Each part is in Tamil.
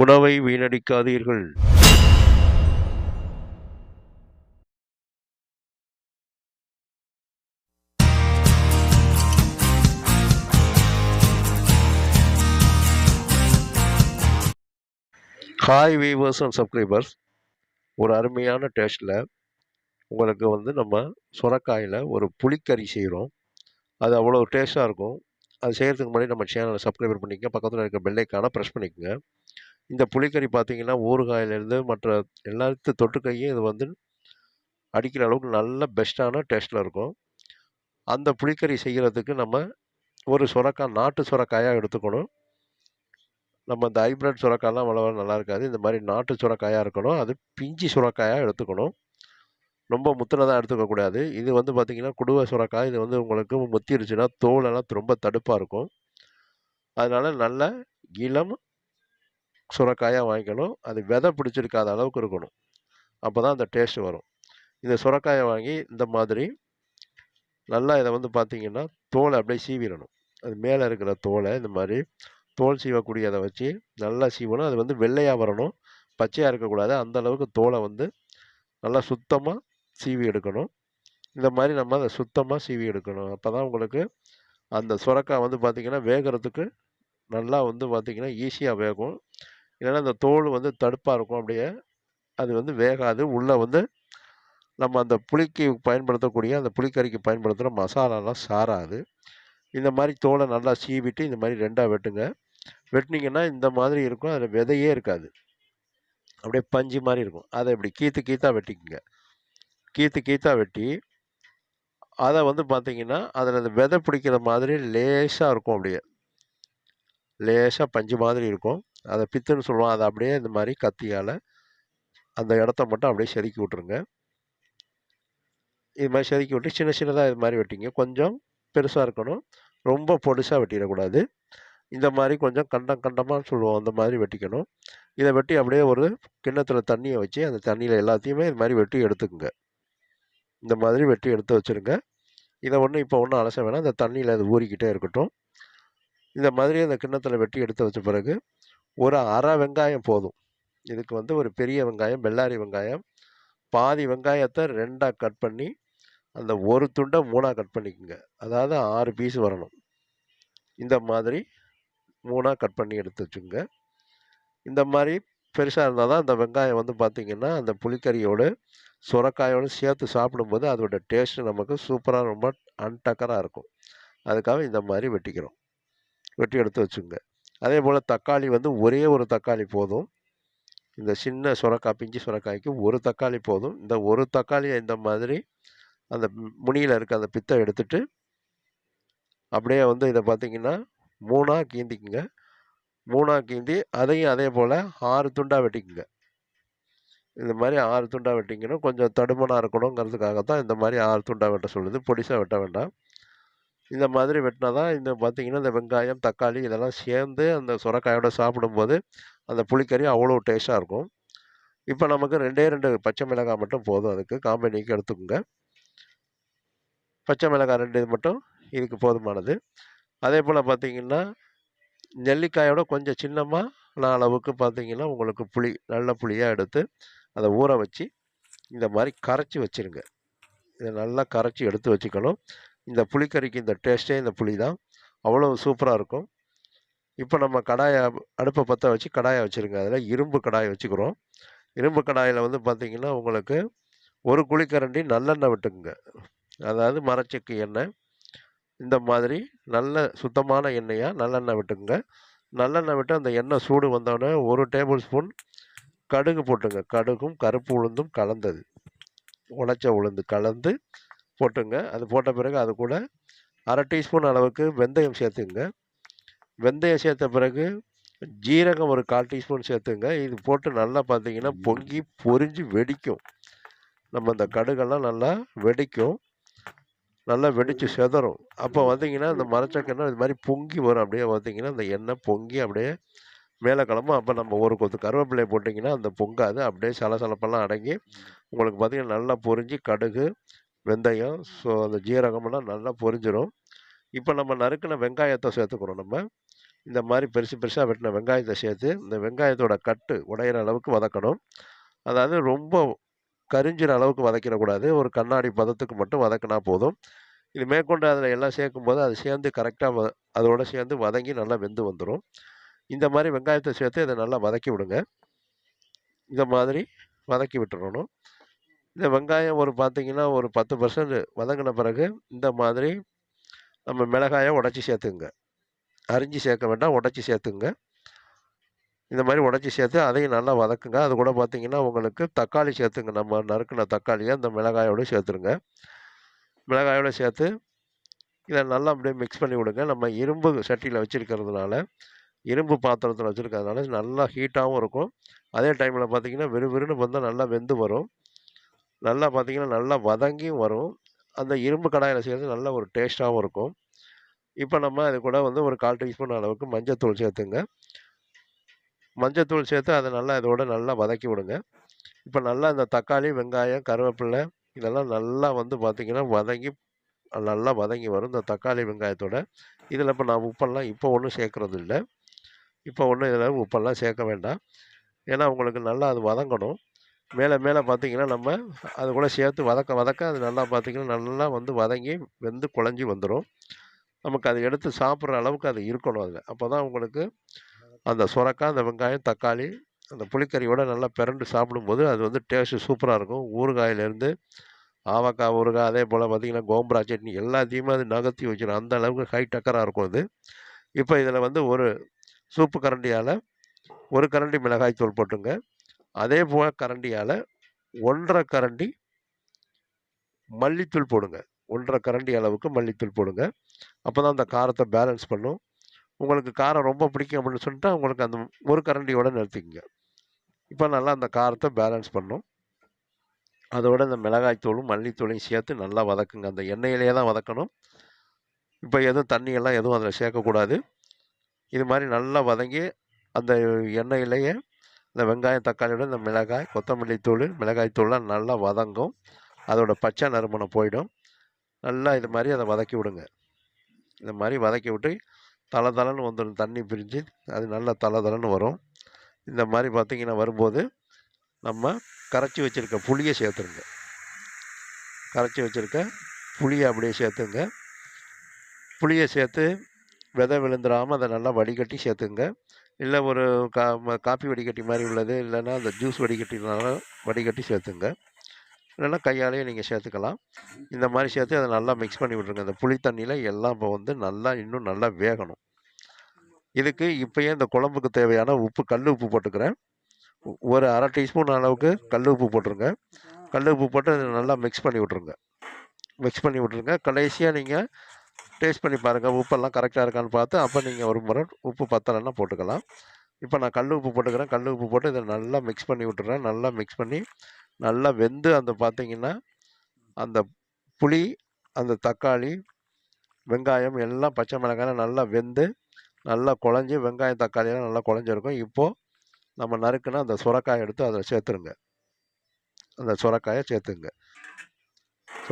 உணவை வீணடிக்காதீர்கள். ஹாய் வீவர்ஸ் அண்ட் சப்ஸ்கிரைபர்ஸ் ஒரு அருமையான டேஸ்ட்டில் உங்களுக்கு வந்து நம்ம சுரக்காயில் ஒரு புளிக்கறி செய்கிறோம் அது அவ்வளோ டேஸ்ட்டாக இருக்கும். அது செய்கிறதுக்கு முன்னாடி நம்ம சேனலை சப்ஸ்கிரைபர் பண்ணிக்கங்க. பக்கத்தில் இருக்கிற பெல்லைக்கான ப்ரெஸ் பண்ணிக்கோங்க. இந்த புளிக்கறி பார்த்தீங்கன்னா ஊறுகாயிலேருந்து மற்ற எல்லாத்து தொட்டுக்கையும் இது வந்து அடிக்கிற அளவுக்கு நல்ல பெஸ்ட்டான டேஸ்ட்டில் இருக்கும். அந்த புளிக்கறி செய்கிறதுக்கு நம்ம ஒரு சுரக்காய் நாட்டு சுரக்காயாக எடுத்துக்கணும். நம்ம இந்த ஹைப்ரிட் சுரக்காயெல்லாம் அவ்வளோவா நல்லா இருக்காது. இந்த மாதிரி நாட்டு சுரக்காயாக இருக்கணும். அது பிஞ்சி சுரக்காயாக எடுத்துக்கணும். ரொம்ப முத்துனதாக எடுத்துக்கக்கூடாது இது வந்து பார்த்திங்கன்னா குடுவை சுரக்காய். இது வந்து உங்களுக்கு முத்திருச்சுன்னா தோலெல்லாம் ரொம்ப தடுப்பாக இருக்கும். அதனால் நல்ல இளம் சுரக்காயாக வாங்கிக்கணும். அது விதை பிடிச்சிருக்காத அளவுக்கு இருக்கணும். அப்போ தான் அந்த டேஸ்ட் வரும். இந்த சுரக்காயை வாங்கி இந்த மாதிரி நல்லா இதை வந்து பார்த்திங்கன்னா தோலை அப்படியே சீவிடணும். அது மேலே இருக்கிற தோலை இந்த மாதிரி தோல் சீவக்கூடியதை வச்சு நல்லா சீவணும். அது வந்து வெள்ளையாக வரணும். பச்சையாக இருக்கக்கூடாது. அந்த அளவுக்கு தோலை வந்து நல்லா சுத்தமாக சீவி எடுக்கணும். இந்த மாதிரி நம்ம அதை சுத்தமாக சீவி எடுக்கணும். அப்போ தான் உங்களுக்கு அந்த சுரக்காய் வந்து பார்த்திங்கன்னா வேகிறதுக்கு நல்லா வந்து பார்த்திங்கன்னா ஈஸியாக வேகும். இல்லைன்னா அந்த தோல் வந்து தடுப்பாக இருக்கும் அப்படியே. அது வந்து வேகாது. உள்ளே வந்து நம்ம அந்த புளிக்கு பயன்படுத்தக்கூடிய அந்த புளிக்கறிக்கு பயன்படுத்துகிற மசாலாலாம் சாராது. இந்த மாதிரி தோலை நல்லா சீவிட்டு இந்த மாதிரி ரெண்டாக வெட்டுங்க. வெட்டினீங்கன்னா இந்த மாதிரி இருக்கும். அதில் விதையே இருக்காது. அப்படியே பஞ்சு மாதிரி இருக்கும். அதை இப்படி கீத்து கீத்தாக வெட்டிக்குங்க. கீத்து கீத்தாக வெட்டி அதை வந்து பார்த்தீங்கன்னா அதில் அந்த விதை பிடிக்கிற மாதிரி லேசாக இருக்கும் அப்படியே. லேசாக பஞ்சு மாதிரி இருக்கும். அதை பித்துன்னு சொல்லுவோம் அதை அப்படியே இந்த மாதிரி கத்தியால் அந்த இடத்த மட்டும் அப்படியே செதுக்கி விட்ருங்க இது மாதிரி செதுக்கி விட்டு சின்ன சின்னதாக இது மாதிரி வெட்டிங்க. கொஞ்சம் பெருசாக இருக்கணும். ரொம்ப பொடுசாக வெட்டிடக்கூடாது. இந்த மாதிரி கொஞ்சம் கண்டம் கண்டமாக சொல்லுவோம். அந்த மாதிரி வெட்டிக்கணும். இதை வெட்டி அப்படியே ஒரு கிண்ணத்தில் தண்ணியை வச்சு அந்த தண்ணியில் எல்லாத்தையுமே இது மாதிரி வெட்டி எடுத்துக்குங்க. இந்த மாதிரி வெட்டி எடுத்து வச்சுருங்க. இதை ஒன்றும் இப்போ ஒன்றும் அலச வேணாம். அந்த தண்ணியில் அது ஊறிக்கிட்டே இருக்கட்டும். இந்த மாதிரி அந்த கிண்ணத்தில் வெட்டி எடுத்து வச்ச பிறகு ஒரு அரை வெங்காயம் போதும். இதுக்கு வந்து ஒரு பெரிய வெங்காயம் வெள்ளாரி வெங்காயம் பாதி வெங்காயத்தை ரெண்டாக கட் பண்ணி அந்த ஒரு துண்டை மூணாக கட் பண்ணிக்கோங்க. அதாவது ஆறு பீஸ் வரணும். இந்த மாதிரி மூணாக கட் பண்ணி எடுத்து வச்சுங்க இந்த மாதிரி பெருசாக இருந்தால் தான் அந்த வெங்காயம் வந்து பார்த்திங்கன்னா அந்த புளிக்கறியோடு சுரக்காயோடு சேர்த்து சாப்பிடும்போது அதோட டேஸ்ட்டு நமக்கு சூப்பராக ரொம்ப அன்டக்கராக இருக்கும். அதுக்காக இந்த மாதிரி வெட்டிக்கிறோம். வெட்டி எடுத்து வச்சுங்க அதே போல் தக்காளி வந்து ஒரே ஒரு தக்காளி போதும். இந்த சின்ன சுரக்காய் பிஞ்சு சுரக்காய்க்கு ஒரு தக்காளி போதும். இந்த ஒரு தக்காளியை இந்த மாதிரி அந்த முனியில் இருக்க அந்த பித்தை எடுத்துட்டு அப்படியே வந்து இதை பார்த்திங்கன்னா மூணாக கீந்திக்குங்க. மூணாக கீந்தி அதையும் அதே போல் ஆறு துண்டாக வெட்டிக்குங்க. இந்த மாதிரி ஆறு துண்டாக வெட்டிங்கன்னா கொஞ்சம் தடுமனாக இருக்கணுங்கிறதுக்காக தான் இந்த மாதிரி ஆறு துண்டாக வெட்ட சொல்லுது. பொடிசாக வெட்ட வேண்டாம். இந்த மாதிரி வெட்டினா தான் இந்த பார்த்திங்கன்னா இந்த வெங்காயம் தக்காளி இதெல்லாம் சேர்ந்து அந்த சுரக்காயோட சாப்பிடும்போது அந்த புளிக்கறி அவ்வளோ டேஸ்ட்டாக இருக்கும். இப்போ நமக்கு ரெண்டே ரெண்டு பச்சை மிளகாய் மட்டும் போதும் அதுக்கு. காம்பெனிக்கு எடுத்துக்கோங்க. பச்சை மிளகாய் ரெண்டு இது மட்டும் இதுக்கு போதுமானது. அதே போல் பார்த்திங்கன்னா நெல்லிக்காயோட கொஞ்சம் சின்னமாக நான் அளவுக்கு பார்த்திங்கன்னா உங்களுக்கு புளி நல்ல புளியாக எடுத்து அதை ஊற வச்சு இந்த மாதிரி கரைச்சி வச்சுருங்க. இதை நல்லா கரைச்சி எடுத்து வச்சுக்கணும். இந்த புளிக்கறிக்கு இந்த டேஸ்ட்டே இந்த புளி தான். அவ்வளோ சூப்பராக இருக்கும். இப்போ நம்ம கடாயை அடுப்பை பற்ற வச்சு கடாயை வச்சுருங்க. அதில் இரும்பு கடாயை வச்சுக்கிறோம். இரும்பு கடாயில் வந்து பார்த்திங்கன்னா உங்களுக்கு ஒரு குழிக்கரண்டி நல்லெண்ணெய் விட்டுக்குங்க. அதாவது மரச்செக்கு எண்ணெய். இந்த மாதிரி நல்ல சுத்தமான எண்ணெயாக நல்லெண்ணெய் விட்டுக்குங்க. நல்லெண்ணெய் விட்டு அந்த எண்ணெய் சூடு வந்தோடனே ஒரு டேபிள் ஸ்பூன் கடுகு போட்டுங்க. கடுகும் கருப்பு உளுந்தும் கலந்தது. உழைச்ச உளுந்து கலந்து போட்டுங்க. அது போட்ட பிறகு அது கூட அரை டீஸ்பூன் அளவுக்கு வெந்தயம் சேர்த்துங்க. வெந்தயம் சேர்த்த பிறகு ஜீரகம் ஒரு கால் டீஸ்பூன் சேர்த்துங்க. இது போட்டு நல்லா பார்த்தீங்கன்னா பொங்கி பொரிஞ்சு வெடிக்கும். நம்ம இந்த கடுகெல்லாம் நல்லா வெடிக்கும். நல்லா வெடித்து செதறும். அப்போ பார்த்தீங்கன்னா இந்த மரச்சக்கெண்ணெய் இது மாதிரி பொங்கி வரும். அப்படியே பார்த்தீங்கன்னா அந்த எண்ணெய் பொங்கி அப்படியே மேலே கிளம்பும். அப்போ நம்ம ஒரு கொத்து கருவேப்பிலையை போட்டிங்கன்னா அந்த பொங்காது. அப்படியே சலசலப்பெல்லாம் அடங்கி உங்களுக்கு பார்த்திங்கன்னா நல்லா பொரிஞ்சு கடுகு வெந்தயம். ஸோ அந்த ஜீரகமெல்லாம் நல்லா பொரிஞ்சிடும் இப்போ நம்ம நறுக்கின வெங்காயத்தை சேர்த்துக்கிறோம் நம்ம. இந்த மாதிரி பெருசு பெருசாக வெட்டின வெங்காயத்தை சேர்த்து இந்த வெங்காயத்தோட கட்டு உடையிற அளவுக்கு வதக்கணும். அதாவது ரொம்ப கரிஞ்சிற அளவுக்கு வதக்கிடக்கூடாது ஒரு கண்ணாடி பதத்துக்கு மட்டும் வதக்கினா போதும். இது மேற்கொண்டு அதில் எல்லாம் சேர்க்கும்போது அது சேர்ந்து கரெக்டாக வ அதோட சேர்ந்து வதங்கி நல்லா வெந்து வந்துடும் இந்த மாதிரி வெங்காயத்தை சேர்த்து இதை நல்லா வதக்கி விடுங்க. இந்த மாதிரி வதக்கி விட்டுறணும். இந்த வெங்காயம் ஒரு பார்த்தீங்கன்னா ஒரு பத்து பர்சன்ட் வதங்கின பிறகு இந்த மாதிரி நம்ம மிளகாயை உடச்சி சேர்த்துங்க அரிஞ்சு சேர்க்க வேண்டாம் உடச்சி சேர்த்துங்க இந்த மாதிரி உடச்சி சேர்த்து அதையும் நல்லா வதக்குங்க. அது கூட பார்த்திங்கன்னா உங்களுக்கு தக்காளி சேர்த்துங்க நம்ம நறுக்கின தக்காளியை அந்த மிளகாயோடு சேர்த்துருங்க. மிளகாயோடு சேர்த்து இதை நல்லா அப்படியே மிக்ஸ் பண்ணி விடுங்க. நம்ம இரும்பு சட்டியில் வச்சுருக்கிறதுனால இரும்பு பாத்திரத்தில் வச்சுருக்கிறதுனால நல்லா ஹீட்டாகவும் இருக்கும். அதே டைமில் பார்த்தீங்கன்னா விறுவிறுன்னு வந்தால் நல்லா வெந்து வரும். நல்லா பார்த்தீங்கன்னா நல்லா வதங்கியும் வரும். அந்த இரும்பு கடாயில் செய்கிறது நல்ல ஒரு டேஸ்ட்டாகவும் இருக்கும். இப்போ நம்ம அது கூட வந்து ஒரு கால் டீஸ்பூன் அளவுக்கு மஞ்சத்தூள் சேர்த்துங்க. மஞ்சத்தூள் சேர்த்து அதை நல்லா இதோட நல்லா வதக்கி விடுங்க. இப்போ நல்லா இந்த தக்காளி வெங்காயம் கருவேப்பிலை இதெல்லாம் நல்லா வந்து பார்த்திங்கன்னா வதங்கி நல்லா வதங்கி வரும். இந்த தக்காளி வெங்காயத்தோட. இதில் இப்போ நான் உப்பெல்லாம் இப்போ ஒன்றும் சேர்க்குறது இல்லை இப்போ ஒன்றும் இதில் உப்பெல்லாம் சேர்க்க வேண்டாம். ஏன்னா உங்களுக்கு நல்லா அது வதங்கணும். மேலே மேலே பார்த்தீங்கன்னா நம்ம அது கூட சேர்த்து வதக்க வதக்க அது நல்லா பார்த்தீங்கன்னா நல்லா வந்து வதங்கி வெந்து குழஞ்சி வந்துடும் நமக்கு அதை எடுத்து சாப்பிட்ற அளவுக்கு அது இருக்கணும் அதில். அப்போ தான் உங்களுக்கு அந்த சுரக்காய் அந்த வெங்காயம் தக்காளி அந்த புளிக்கறியோட நல்லா பிறண்டு சாப்பிடும்போது அது வந்து டேஸ்ட்டு சூப்பராக இருக்கும். ஊறுகாயிலேருந்து ஆவக்காய் ஊறுகாய் அதே போல் பார்த்திங்கன்னா கோம்பரா சட்னி எல்லாத்தையுமே அது நகர்த்தி வச்சிடும் அந்த அளவுக்கு ஹை டக்கராக இருக்கும் அது. இப்போ இதில் வந்து ஒரு சூப்பு கரண்டியால் ஒரு கரண்டி மிளகாய் தூள் போட்டுங்க. அதே போல் கரண்டியால் ஒன்றரை கரண்டி மல்லித்தூள் போடுங்க. ஒன்றரை கரண்டி அளவுக்கு மல்லித்தூள் போடுங்க. அப்போ தான் அந்த காரத்தை பேலன்ஸ் பண்ணும். உங்களுக்கு காரம் ரொம்ப பிடிக்கும் அப்படின்னு சொல்லிட்டு உங்களுக்கு அந்த ஒரு கரண்டியோட நிறுத்திக்கங்க. இப்போ நல்லா அந்த காரத்தை பேலன்ஸ் பண்ணும். அதோட இந்த மிளகாய் தூளும் மல்லித்தூளையும் சேர்த்து நல்லா வதக்குங்க. அந்த எண்ணெயிலேயே தான் வதக்கணும். இப்போ எதுவும் தண்ணியெல்லாம் எதுவும் அதில் சேர்க்கக்கூடாது. இது மாதிரி நல்லா வதங்கி அந்த எண்ணெயிலேயே இந்த வெங்காயம் தக்காளியோட இந்த மிளகாய் கொத்தமல்லி தூள் மிளகாய் தூள்லாம் நல்லா வதங்கும். அதோட பச்சை நறுமணம் போயிடும். நல்லா இது மாதிரி அதை வதக்கி விடுங்க. இந்த மாதிரி வதக்கி விட்டு தலை தலைன்னு வந்துடும் தண்ணி பிரிஞ்சு அது நல்லா தலை தலைன்னு வரும். இந்த மாதிரி பார்த்திங்கன்னா வரும்போது நம்ம கரைச்சி வச்சுருக்க புளியை சேர்த்துருங்க. கரைச்சி வச்சுருக்க புளியை அப்படியே சேர்த்துங்க. புளியை சேர்த்து விதை விழுந்துடாமல் அதை நல்லா வடிகட்டி சேர்த்துங்க. இல்லை ஒரு கா காப்பி வடிகட்டி மாதிரி உள்ளது. இல்லைன்னா அந்த ஜூஸ் வடிகட்டினாலும் வடிகட்டி சேர்த்துங்க. இல்லைன்னா கையாலேயே நீங்கள் சேர்த்துக்கலாம். இந்த மாதிரி சேர்த்து அதை நல்லா மிக்ஸ் பண்ணி விட்ருங்க இந்த புளி தண்ணியில் எல்லாம் இப்போ வந்து நல்லா இன்னும் நல்லா வேகணும். இதுக்கு இப்போயே இந்த குழம்புக்கு தேவையான உப்பு கல் உப்பு போட்டுக்கிறேன். ஒரு அரை டீஸ்பூன் அளவுக்கு கல் உப்பு போட்டுருங்க. கல் உப்பு போட்டு அதை நல்லா மிக்ஸ் பண்ணி விட்ருங்க மிக்ஸ் பண்ணி விட்ருங்க கடைசியாக நீங்கள் டேஸ்ட் பண்ணி பாருங்கள் உப்பெல்லாம் கரெக்டாக இருக்கான்னு பார்த்து அப்போ நீங்கள் ஒரு முறை உப்பு பத்தலைன்னா போட்டுக்கலாம். இப்போ நான் கல் உப்பு போட்டுக்கிறேன். கல் உப்பு போட்டு இதை நல்லா மிக்ஸ் பண்ணி விட்டுறேன். நல்லா மிக்ஸ் பண்ணி நல்லா வெந்து அந்த பார்த்தீங்கன்னா அந்த புளி அந்த தக்காளி வெங்காயம் எல்லாம் பச்சை மிளகாய் நல்லா வெந்து நல்லா குழஞ்சி வெங்காயம் தக்காளியெல்லாம் நல்லா குழஞ்சிருக்கும். இப்போது நம்ம நறுக்குன்னா அந்த சுரக்காயை எடுத்து அதில் சேர்த்துருங்க. அந்த சுரக்காயை சேர்த்துங்க.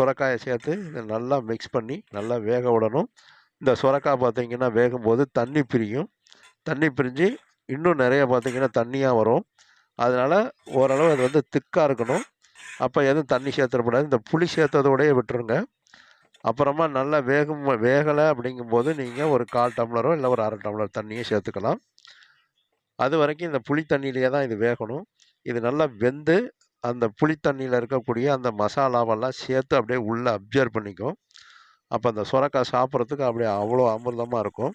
சுரக்காயை சேர்த்து இதை நல்லா மிக்ஸ் பண்ணி நல்லா வேக விடணும். இந்த சுரக்காய் பார்த்திங்கன்னா வேகும்போது தண்ணி பிரியும். தண்ணி பிரிஞ்சு இன்னும் நிறைய பார்த்தீங்கன்னா தண்ணியாக வரும். அதனால் ஓரளவு அது வந்து திக்காக இருக்கணும். அப்போ எதுவும் தண்ணி சேர்த்துடக்கூடாது. இந்த புளி சேர்த்ததோடய விட்டுருங்க. அப்புறமா நல்லா வேகும் வேகலை அப்படிங்கும்போது நீங்கள் ஒரு கால் டம்ளரோ இல்லை ஒரு அரை டம்ளர் தண்ணியும் சேர்த்துக்கலாம். அது வரைக்கும் இந்த புளி தண்ணியிலேயே தான் இது வேகணும். இது நல்லா வெந்து அந்த புளித்தண்ணியில் இருக்கக்கூடிய அந்த மசாலாவெல்லாம் சேர்த்து அப்படியே உள்ளே அப்சர்வ் பண்ணிக்கும். அப்போ அந்த சுரக்காய் சாப்பிட்றதுக்கு அப்படியே அவ்வளோ அமிர்தமாக இருக்கும்.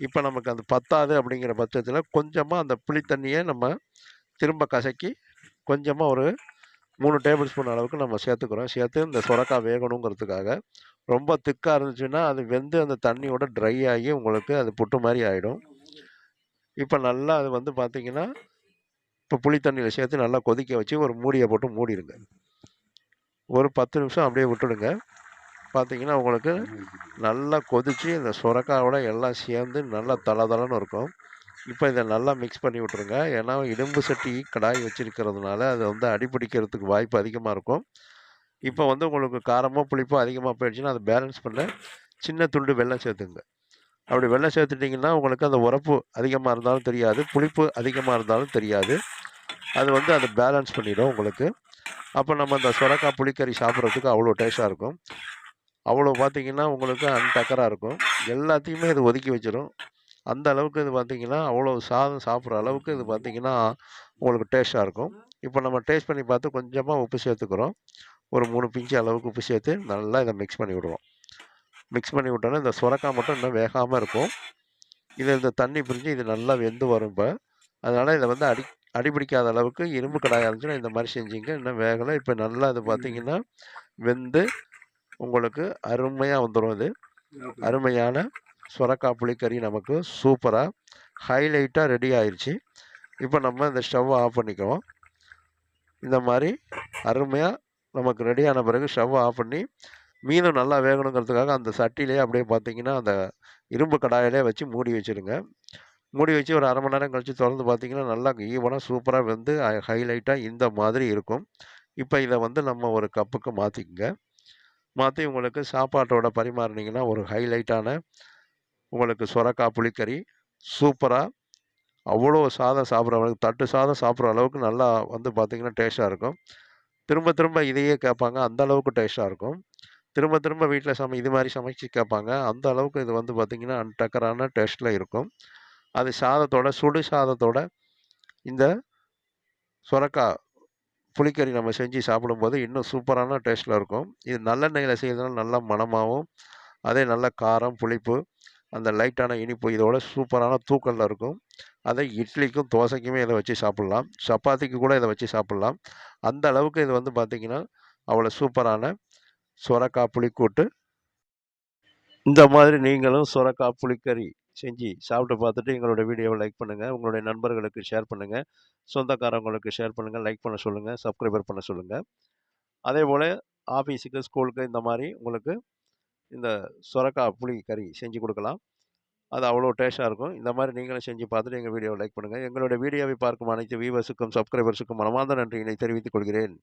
இப்போ நமக்கு அது பத்தாது அப்படிங்கிற பட்சத்தில் கொஞ்சமாக அந்த புளித்தண்ணியை நம்ம திரும்ப கசக்கி கொஞ்சமாக ஒரு மூணு டேபிள் ஸ்பூன் அளவுக்கு நம்ம சேர்த்துக்கிறோம். சேர்த்து இந்த சுரக்காய் வேகணுங்கிறதுக்காக. ரொம்ப திக்காக இருந்துச்சுன்னா அது வெந்து அந்த தண்ணியோட ட்ரை ஆகி உங்களுக்கு அது புட்டு மாதிரி ஆகிடும் இப்போ நல்லா அது வந்து பார்த்திங்கன்னா இப்போ புளி தண்ணியில் சேர்த்து நல்லா கொதிக்க வச்சு ஒரு மூடியை போட்டு மூடிடுங்க ஒரு பத்து நிமிஷம் அப்படியே விட்டுடுங்க. பார்த்தீங்கன்னா உங்களுக்கு நல்லா கொதித்து இந்த சுரக்காவோட எல்லாம் சேர்ந்து நல்லா தளதளன்னு இருக்கும். இப்போ இதை நல்லா மிக்ஸ் பண்ணி விட்ருங்க ஏன்னா இரும்பு சட்டி கடாய் வச்சுருக்கிறதுனால அது வந்து அடிப்பிடிக்கிறதுக்கு வாய்ப்பு அதிகமாக இருக்கும். இப்போ வந்து உங்களுக்கு காரமோ புளிப்போ அதிகமாக போயிடுச்சுன்னா அதை பேலன்ஸ் பண்ண சின்ன துண்டு வெள்ளம் சேர்த்துங்க. அப்படி வெள்ளம் சேர்த்துட்டிங்கன்னா உங்களுக்கு அந்த உரப்பு அதிகமாக இருந்தாலும் தெரியாது புளிப்பு அதிகமாக இருந்தாலும் தெரியாது. அது வந்து அதை பேலன்ஸ் பண்ணிடும் உங்களுக்கு. அப்போ நம்ம அந்த சுரக்கா புளிக்கறி சாப்பிட்றதுக்கு அவ்வளோ டேஸ்ட்டாக இருக்கும். அவ்வளோ பார்த்தீங்கன்னா உங்களுக்கு அன்டக்கராக இருக்கும். எல்லாத்தையுமே இது ஒதுக்கி வச்சிடும் அந்த அளவுக்கு இது பார்த்தீங்கன்னா அவ்வளோ சாதம் சாப்பிட்ற அளவுக்கு இது பார்த்தீங்கன்னா உங்களுக்கு டேஸ்ட்டாக இருக்கும். இப்போ நம்ம டேஸ்ட் பண்ணி பார்த்து கொஞ்சமாக உப்பு சேர்த்துக்கிறோம். ஒரு மூணு பிஞ்சு அளவுக்கு உப்பு சேர்த்து நல்லா இதை மிக்ஸ் பண்ணி விடுவோம் மிக்ஸ் பண்ணி விட்டோன்னா இந்த சுரக்காய் மட்டும் இன்னும் வேகாமல் இருக்கும். இது இந்த தண்ணி பிரிஞ்சு இது நல்லா வெந்து வரும் இப்போ. அதனால் இதை வந்து அடி அடிபிடிக்காத அளவுக்கு இரும்பு கடாயாக இருந்துச்சுன்னா இந்த மாதிரி செஞ்சீங்க. இன்னும் வேகலை. இப்போ நல்லா இது பார்த்தீங்கன்னா வெந்து உங்களுக்கு அருமையாக வந்துடும் இது அருமையான சுரக்காய் புளிக்கறி நமக்கு சூப்பராக ஹைலைட்டாக ரெடி ஆயிடுச்சு இப்போ நம்ம இந்த ஸ்டவ்வை ஆஃப் பண்ணிக்குவோம் இந்த மாதிரி அருமையாக நமக்கு ரெடியான பிறகு ஸ்டவ்வை ஆஃப் பண்ணி மீதம் நல்லா வேகணுங்கிறதுக்காக அந்த சட்டிலே அப்படியே பார்த்தீங்கன்னா அந்த இரும்பு கடாயிலே வச்சு மூடி வச்சுருங்க. மூடி வச்சு ஒரு அரை மணி நேரம் கழித்து திறந்து பார்த்தீங்கன்னா நல்லா ஈவனாக சூப்பராக வந்து ஹைலைட்டாக இந்த மாதிரி இருக்கும். இப்போ இதை வந்து நம்ம ஒரு கப்புக்கு மாற்றிக்கங்க மாற்றி உங்களுக்கு சாப்பாட்டோட பரிமாறினீங்கன்னா ஒரு ஹைலைட்டான உங்களுக்கு சுரக்கா புளிக்கறி சூப்பராக அவ்வளோ சாதம் சாப்பிட்ற அளவுக்கு தட்டு சாதம் சாப்பிட்ற அளவுக்கு நல்லா வந்து பார்த்திங்கன்னா டேஸ்ட்டாக இருக்கும். திரும்ப திரும்ப இதையே கேட்பாங்க அந்த அளவுக்கு டேஸ்ட்டாக இருக்கும். திரும்ப திரும்ப வீட்டில் சமை இது மாதிரி சமைச்சு கேட்பாங்க அந்த அளவுக்கு இது வந்து பார்த்திங்கன்னா அன்டக்கரான டேஸ்ட்டில் இருக்கும். அது சாதத்தோட சுடு சாதத்தோட இந்த சுரக்காய் புளிக்கறி நம்ம செஞ்சு சாப்பிடும்போது இன்னும் சூப்பரான டேஸ்ட்டில் இருக்கும். இது நல்லெண்ணெயில் செய்கிறதுனால நல்ல மணமாகவும் அதே நல்ல காரம் புளிப்பு அந்த லைட்டான இனிப்பு இதோட சூப்பரான தூக்கலில் இருக்கும். அதை இட்லிக்கும் தோசைக்குமே இதை வச்சு சாப்பிட்லாம். சப்பாத்திக்கு கூட இதை வச்சு சாப்பிட்லாம். அந்த அளவுக்கு இது வந்து பார்த்திங்கன்னா அவ்வளோ சூப்பரான சுரக்காய் புளிக்கூட்டு. இந்த மாதிரி நீங்களும் சுரக்காய் புளிக்கறி செஞ்சு சாப்பிட்டு பார்த்துட்டு எங்களோட வீடியோவை லைக் பண்ணுங்கள் உங்களுடைய நண்பர்களுக்கு ஷேர் பண்ணுங்கள் சொந்தக்காரங்களுக்கு ஷேர் பண்ணுங்கள் லைக் பண்ண சொல்லுங்கள் சப்ஸ்கிரைபர் பண்ண சொல்லுங்கள் அதே போல் ஆஃபீஸுக்கு ஸ்கூலுக்கு இந்த மாதிரி உங்களுக்கு இந்த சுரக்காய் புளி கறி செஞ்சு கொடுக்கலாம். அது அவ்வளோ டேஸ்ட்டாக இருக்கும். இந்த மாதிரி நீங்களும் செஞ்சு பார்த்துட்டு எங்கள் வீடியோவை லைக் பண்ணுங்கள் எங்களோட வீடியோவை பார்க்கும் அனைத்து வியூவர்ஸுக்கும் சப்ஸ்கிரைபர்ஸுக்கும் மனமார்ந்த நன்றியினை தெரிவித்துக் கொள்கிறேன்.